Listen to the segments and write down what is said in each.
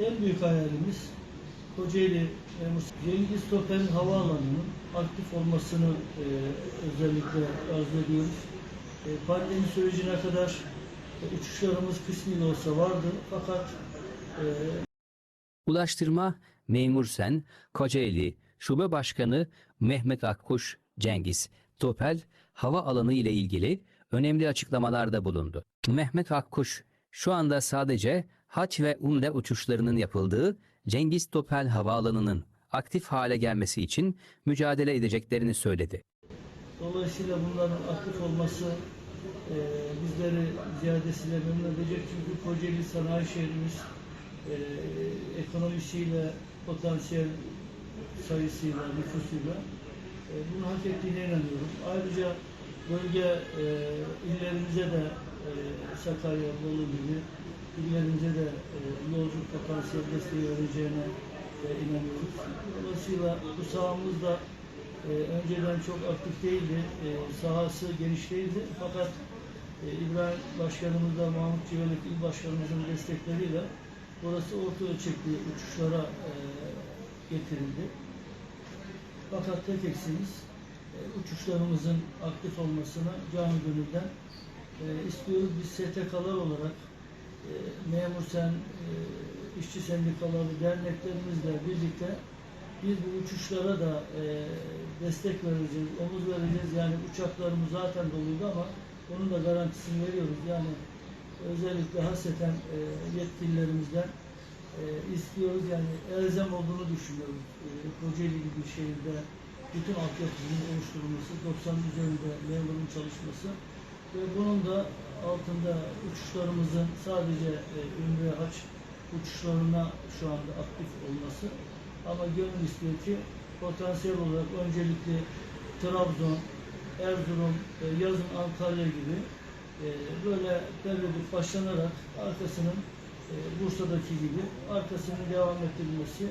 En büyük hayalimiz Kocaeli Cengiz Topel Havaalanı'nın aktif olmasını e, özellikle arzu ediyoruz. E, pandemi sürecine kadar e, uçuşlarımız kısmi de olsa vardı fakat e, Ulaştırma Memur Sen, Kocaeli Şube Başkanı Mehmet Akkuş Cengiz Topel hava alanı ile ilgili önemli açıklamalarda bulundu. Mehmet Akkuş şu anda sadece haç ve umre uçuşlarının yapıldığı Cengiz Topel Havaalanı'nın aktif hale gelmesi için mücadele edeceklerini söyledi. Dolayısıyla bunların aktif olması e, bizleri ziyadesiyle memnun edecek. Çünkü Kocaeli sanayi şehrimiz e, ekonomisiyle, potansiyel sayısıyla, nüfusuyla e, bunu hak ettiğine inanıyorum. Ayrıca bölge e, illerimize de e, Sakarya, Bolu gibi illerimize de e, yolcu potansiyel desteği vereceğine e, inanıyoruz. Dolayısıyla bu sahamız da e, önceden çok aktif değildi. E, sahası geniş değildi. Fakat e, İbrahim Başkanımız da Mahmut Civelek İl Başkanımızın destekleriyle burası orta ölçekli uçuşlara e, getirildi. Fakat tek eksiğimiz uçuşlarımızın aktif olmasını canı gönülden e, istiyoruz. Biz STK'lar olarak e, memur sen, e, işçi sendikaları, derneklerimizle birlikte biz bu uçuşlara da e, destek vereceğiz, omuz vereceğiz. Yani uçaklarımız zaten doluydu ama onun da garantisini veriyoruz. Yani özellikle hasreten e, yetkililerimizden e, istiyoruz. Yani elzem olduğunu düşünüyoruz. E, Kocaeli gibi şehirde bütün altyapının oluşturulması, 90 üzerinde memurun çalışması ve bunun da altında uçuşlarımızın sadece e, Ümre Haç uçuşlarına şu anda aktif olması. Ama gönül istiyor ki potansiyel olarak öncelikle Trabzon, Erzurum, e, yazın Antalya gibi e, böyle periyodik başlanarak arkasının e, Bursa'daki gibi arkasının devam ettirilmesi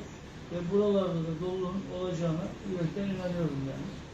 ve buralarda da dolunun olacağına yürekten inanıyorum yani.